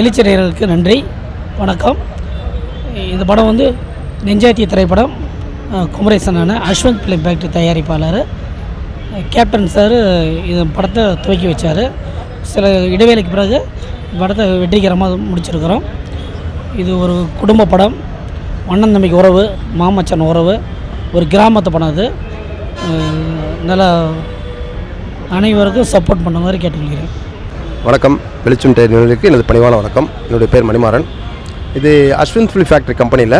வெளிச்சிறையர்களுக்கு நன்றி. வணக்கம். இந்த படம் வந்து நெஞ்சாத்திய திரைப்படம். குமரேசனான குமரேசன் அஸ்வந்த் ஃபிலிம் ஃபேக்ட்ரி தயாரிப்பாளர். கேப்டன் சார் இந்த படத்தை துவக்கி வச்சார். சில இடைவேளைக்கு பிறகு படத்தை வெற்றிகரமாக முடிச்சிருக்கிறோம். இது ஒரு குடும்ப படம். அண்ணன் தம்பிக்கு உறவு மாமச்சான் உறவு ஒரு கிராமத்து படம் அது. நல்லா அனைவருக்கும் சப்போர்ட் பண்ண மாதிரி கேட்டுக்கொள்கிறேன். வணக்கம். வெளிச்சம் டெய்லருக்கு எனது பணிவான வணக்கம். என்னுடைய பேர் மணிமாறன். இது அஸ்வின் ஃபில் ஃபேக்ட்ரி கம்பெனியில்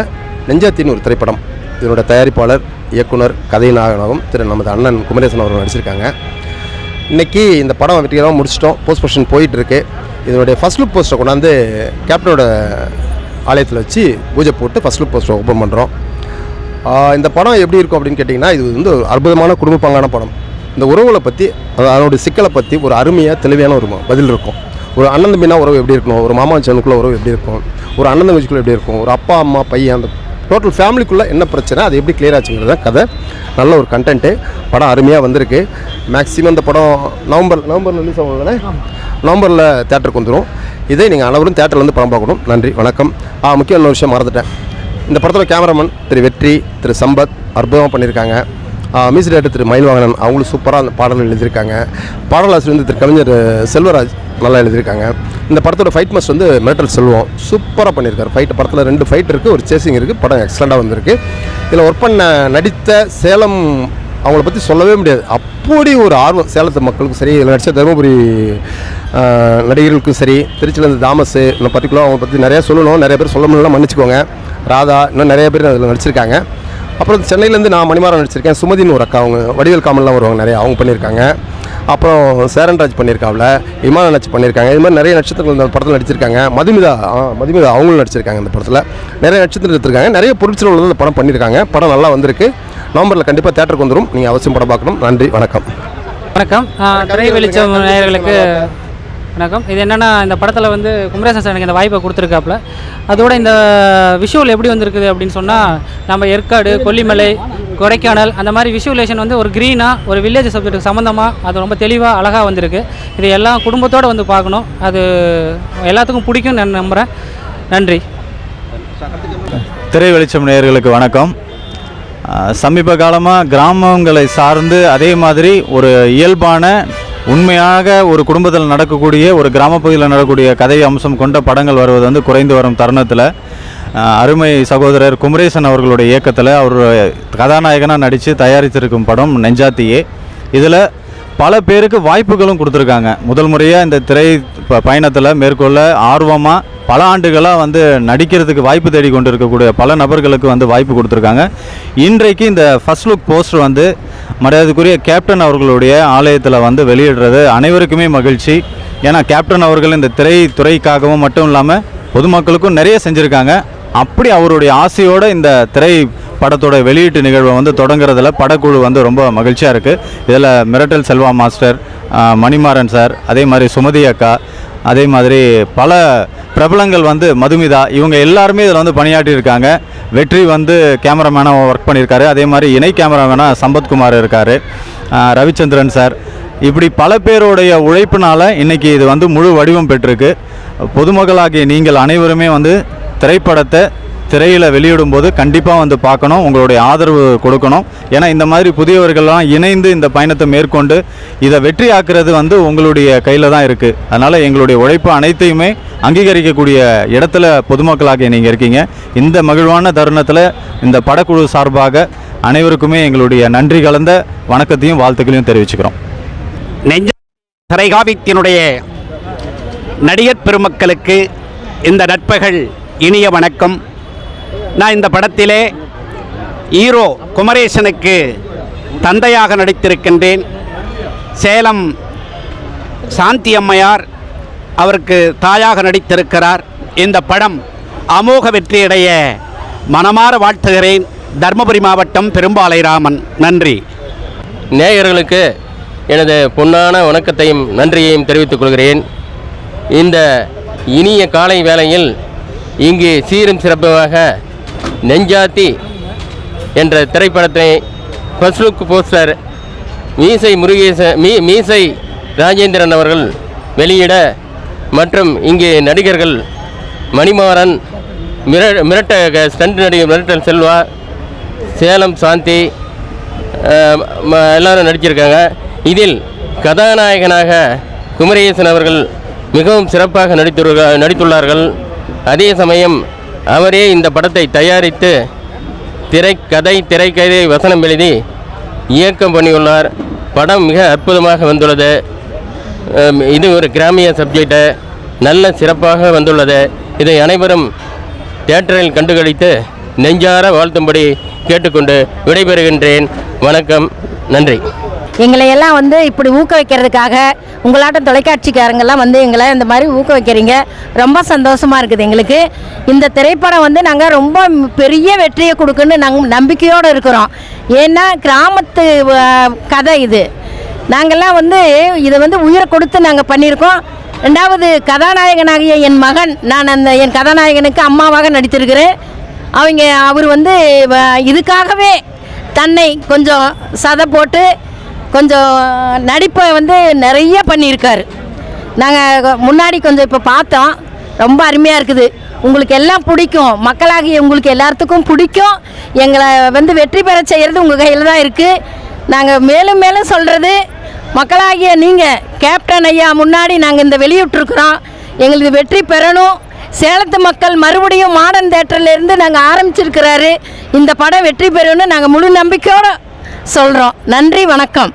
நெஞ்சாத்தின் ஒரு திரைப்படம். இதனோட தயாரிப்பாளர் இயக்குனர் கதை நாகனாகவும் திரு நமது அண்ணன் குமரேசன் அவர்கள் நடிச்சிருக்காங்க. இன்றைக்கி இந்த படம் வெற்றிகரமாக முடிச்சிட்டோம். போஸ்ட் ப்ரொடக்ஷன் போயிட்டுருக்கு. இதனுடைய ஃபஸ்ட் லுக் போஸ்ட்டை கொண்டாந்து கேப்டனோட ஆலயத்தில் வச்சு பூஜை போட்டு ஃபஸ்ட் லுக் போஸ்ட்டை ஓப்பன் பண்ணுறோம் இந்த படம் எப்படி இருக்கும் அப்படின்னு கேட்டிங்கன்னா இது வந்து ஒரு அற்புதமான குடும்ப பங்கான படம். இந்த உறவுகளை பற்றி அதனுடைய சிக்கலை பற்றி ஒரு அருமையாக தெளிவான ஒரு பதில் இருக்கும். ஒரு அண்ணன் தம்பினா உறவு எப்படி இருக்கணும்? ஒரு மாமா சனுக்குள்ள உறவு எப்படி இருக்கும்? ஒரு அண்ணன் தம்பிக்குள்ளே எப்படி இருக்கும்? ஒரு அப்பா அம்மா பையன் அந்த டோட்டல் ஃபேமிலிக்குள்ளே என்ன பிரச்சனை? அது எப்படி clear ஆச்சுங்கிறது தான் கதை. நல்ல ஒரு கண்டென்ட்டு படம் அருமையாக வந்திருக்கு. மேக்ஸிமம் இந்த படம் நவம்பர் நவம்பர் ரிலீஸ் ஆகும் தானே? நவம்பரில் தேட்டருக்கு வந்துடும் இதை நீங்கள் அனைவரும் தேட்டரில் வந்து படம் பார்க்கணும். நன்றி வணக்கம். ஆ முக்கிய இன்னொரு விஷயம் மறந்துட்டேன். இந்த படத்தில் கேமராமேன் திரு வெற்றி திரு சம்பத் அற்புதமாக பண்ணியிருக்காங்க மியூசிக் டேரக்டர் திரு மயில்வாகனன் அவங்களும் சூப்பராக அந்த பாடல் எழுதியிருக்காங்க. பாடலாசிரியர் வந்து திரு கவிஞர் செல்வராஜ் நல்லா எழுதியிருக்காங்க. இந்த படத்தோட ஃபைட் மஸ்ட் வந்து மிரட்டல் செல்வம். சூப்பராக பண்ணியிருக்காரு. ஃபைட் படத்தில் ரெண்டு ஃபைட் இருக்குது ஒரு சேசிங் இருக்குது படம் எக்ஸலண்ட்டாக வந்திருக்கு. இதில் ஒர்க் பண்ண நடித்த சேலம் அவங்கள பற்றி சொல்லவே முடியாது. அப்படி ஒரு ஆர்வம் சேலத்து மக்களுக்கும் சரி இதில் நடித்த தருமபுரி நடிகர்களுக்கும் சரி திருச்சியிலேருந்து தாமஸ் இன்னும் பர்டிகுலர் அவங்க பற்றி நிறையா சொல்லணும். நிறைய பேர் சொல்ல முடியலாம் மன்னிச்சிக்கோங்க. ராதா இன்னும் நிறைய பேர் அதில் நடிச்சிருக்காங்க. அப்புறம் சென்னையிலேருந்து நான் மணிமாறன் நடிச்சிருக்கேன். சுமதினு ஒரு அக்கா அவங்க வடிவேல் காமல்லாம் வருவாங்க நிறையா அவங்க பண்ணியிருக்காங்க. அப்புறம் சேரன்ராஜ் பண்ணியிருக்காவில் இமான நட்சு பண்ணியிருக்காங்க. இது மாதிரி நிறைய நட்சத்திரங்கள் இந்த படத்தில் நடிச்சிருக்காங்க. மதுமிதா மதுமிதா அவங்களும் நடிச்சிருக்காங்க இந்த படத்தில். நிறைய நட்சத்திரம் எடுத்திருக்காங்க. நிறைய பொருட்கள் உள்ளது இந்த படம் பண்ணியிருக்காங்க. படம் நல்லா வந்திருக்கு. நவம்பரில் கண்டிப்பாக தேட்டருக்கு வந்துடும் நீங்கள் அவசியம் படம் பார்க்கணும். நன்றி வணக்கம். வணக்கம். திரை வெளிச்சம் நேயர்களுக்கு வணக்கம். இது என்னென்னா இந்த படத்தில் வந்து குமரேசன் சார் எனக்கு இந்த வாய்ப்பை கொடுத்துருக்காப்புல. அதோட இந்த விஷுவல் எப்படி வந்திருக்குது அப்படின்னு சொன்னால் நம்ம ஏற்காடு கொல்லிமலை கொடைக்கானல் அந்த மாதிரி விஷுவலேஷன் வந்து ஒரு க்ரீனாக ஒரு வில்லேஜ் சப்ஜெக்ட்டுக்கு சம்மந்தமாக அது ரொம்ப தெளிவாக அழகாக வந்திருக்கு. இது எல்லாம் குடும்பத்தோடு வந்து பார்க்கணும். அது எல்லாத்துக்கும் பிடிக்கும்னு நான் நம்புகிறேன் நன்றி. திரை வெளிச்சம் நேயர்களுக்கு வணக்கம். சமீப காலமாக கிராமங்களை சார்ந்து அதே மாதிரி ஒரு இயல்பான உண்மையாக ஒரு குடும்பத்தில் நடக்கக்கூடிய ஒரு கிராமப்பகுதியில் நடக்கக்கூடிய கதை அம்சம் கொண்ட படங்கள் வருவது வந்து குறைந்து வரும் தருணத்தில் அருமை சகோதரர் குமரேசன் அவர்களுடைய இயக்கத்தில் அவர் கதாநாயகனாக நடித்து தயாரித்திருக்கும் படம் நெஞ்சாத்தியே. இதில் பல பேருக்கு வாய்ப்புகளும் கொடுத்துருக்காங்க. முதல் முறையாக இந்த திரை ப- பயணத்தில் மேற்கொள்ள ஆர்வமாக பல ஆண்டுகளாக வந்து நடிக்கிறதுக்கு வாய்ப்பு தேடி கொண்டு இருக்கக்கூடிய பல நபர்களுக்கு வந்து வாய்ப்பு கொடுத்துருக்காங்க. இன்றைக்கு இந்த ஃபர்ஸ்ட் லுக் போஸ்டர் வந்து மரியாதைக்குரிய கேப்டன் அவர்களுடைய ஆலயத்தில் வந்து வெளியிடுறது. அனைவருக்குமே மகிழ்ச்சி. ஏன்னா கேப்டன் அவர்கள் இந்த திரை துறைக்காகவும் மட்டும் இல்லாமல் பொதுமக்களுக்கும் நிறைய செஞ்சுருக்காங்க. அப்படி அவருடைய ஆசையோடு இந்த திரை படத்தோட வெளியீட்டு நிகழ்வை வந்து தொடங்குறதுல படக்குழு வந்து ரொம்ப மகிழ்ச்சியாக இருக்குது இதில் மிரட்டல் செல்வா மாஸ்டர் மணிமாறன் சார் அதே மாதிரி சுமதி அக்கா அதே மாதிரி பல பிரபலங்கள் வந்து மதுமிதா இவங்க எல்லாருமே இதில் வந்து பணியாற்றியிருக்காங்க வெற்றி வந்து கேமராமேனாக ஒர்க் பண்ணியிருக்காரு. அதே மாதிரி இணை கேமராமேனாக சம்பத்குமார் இருக்கார். ரவிச்சந்திரன் சார். இப்படி பல பேருடைய உழைப்பினால இன்னைக்கு இது வந்து முழு வடிவம் பெற்றிருக்கு. பொதுமக்களாகிய நீங்கள் அனைவருமே வந்து திரைப்படத்தை திரையில் வெளியிடும் போது கண்டிப்பாக வந்து பார்க்கணும். உங்களுடைய ஆதரவு கொடுக்கணும். ஏன்னா இந்த மாதிரி புதியவர்கள்லாம் இணைந்து இந்த பயணத்தை மேற்கொண்டு இதை வெற்றி ஆக்குறது வந்து உங்களுடைய கையில் தான் இருக்குது அதனால் எங்களுடைய உழைப்பு அனைத்தையுமே அங்கீகரிக்கக்கூடிய இடத்துல பொதுமக்களாக நீங்கள் இருக்கீங்க. இந்த மகிழ்வான தருணத்தில் இந்த படக்குழு சார்பாக அனைவருக்குமே எங்களுடைய நன்றி கலந்த வணக்கத்தையும் வாழ்த்துக்களையும் தெரிவிச்சுக்கிறோம். நெஞ்ச திரைகாவியத்தினுடைய நடிகர் பெருமக்களுக்கு இந்த நட்பகல் இனிய வணக்கம். நான் இந்த படத்திலே ஹீரோ குமரேசனுக்கு தந்தையாக நடித்திருக்கின்றேன். சேலம் சாந்தி அம்மையார் அவருக்கு தாயாக நடித்திருக்கிறார். இந்த படம் அமோக வெற்றியடைய மனமாற வாழ்த்துகிறேன். தர்மபுரி மாவட்டம் பெரும்பாலை ராமன் நன்றி. நேயர்களுக்கு எனது பொன்னான வணக்கத்தையும் நன்றியையும் தெரிவித்துக் கொள்கிறேன். இந்த இனிய காலை வேளையில் இங்கு சீரும் சிறப்புமாக நெஞ்சாத்தி என்ற திரைப்படத்தை ஃபர்ஸ்ட் லுக் போஸ்டர் மீசை முருகேச மீ மீசை ராஜேந்திரன் அவர்கள் வெளியிட மற்றும் இங்கே நடிகர்கள் மணிமாறன் மிர மிரட்ட ஸ்டண்ட் நடிகர் மிரட்டல் செல்வா சேலம் சாந்தி எல்லாரும் நடிச்சிருக்காங்க. இதில் கதாநாயகனாக குமரேசன் அவர்கள் மிகவும் சிறப்பாக நடித்து நடித்துள்ளார்கள். அதே சமயம் அவரே இந்த படத்தை தயாரித்து திரைக்கதை திரைக்கதை வசனம் எழுதி இயக்கம் பண்ணியுள்ளார். படம் மிக அற்புதமாக வந்துள்ளது. இது ஒரு கிராமிய சப்ஜெக்டு. நல்ல சிறப்பாக வந்துள்ளது. இதை அனைவரும் தேட்டரில் கண்டுகளித்து நெஞ்சார வாழ்த்தும்படி கேட்டுக்கொண்டு விடைபெறுகின்றேன். வணக்கம். நன்றி. எங்களை எல்லாம் வந்து இப்படி ஊக்குவிக்கிறதுக்காக உங்களாட்டம் தொலைக்காட்சிக்காரங்கெல்லாம் வந்து எங்களை இந்த மாதிரி ஊக்குவிக்கிறீங்க. ரொம்ப சந்தோஷமாக இருக்குது எங்களுக்கு. இந்த திரைப்படம் வந்து நாங்கள் ரொம்ப பெரிய வெற்றியை கொடுக்குன்னு நாங்கள் நம்பிக்கையோடு இருக்கிறோம். ஏன்னா கிராமத்து கதை இது. நாங்கள்லாம் வந்து இதை வந்து உயிரை கொடுத்து நாங்கள் பண்ணியிருக்கோம். ரெண்டாவது கதாநாயகனாகிய என் மகன் நான் அந்த என் கதாநாயகனுக்கு அம்மாவாக நடித்திருக்கிறேன். அவங்க அவர் வந்து வ- இதுக்காகவே தன்னை கொஞ்சம் சதை போட்டு கொஞ்சம் நடிப்பை வந்து நிறைய பண்ணியிருக்காரு. நாங்கள் முன்னாடி கொஞ்சம் இப்போ பார்த்தோம். ரொம்ப அருமையாக இருக்குது. உங்களுக்கு எல்லாம் பிடிக்கும். மக்களாகிய உங்களுக்கு எல்லாத்துக்கும் பிடிக்கும். எங்களை வந்து வெற்றி பெற செய்கிறது உங்கள் கையில் தான் இருக்குது நாங்கள் மேலும் மேலும் சொல்கிறது மக்களாகிய நீங்கள் கேப்டன் ஐயா முன்னாடி நாங்கள் இந்த வெளியிட்டிருக்கிறோம். எங்களுக்கு வெற்றி பெறணும். சேலத்து மக்கள் மறுபடியும் மாடர்ன் தேட்டர்லேருந்து நாங்கள் ஆரம்பிச்சிருக்கிறாரு. இந்த படம் வெற்றி பெறும்னு நாங்கள் முழு நம்பிக்கையோடு சொல்கிறோம் நன்றி வணக்கம்.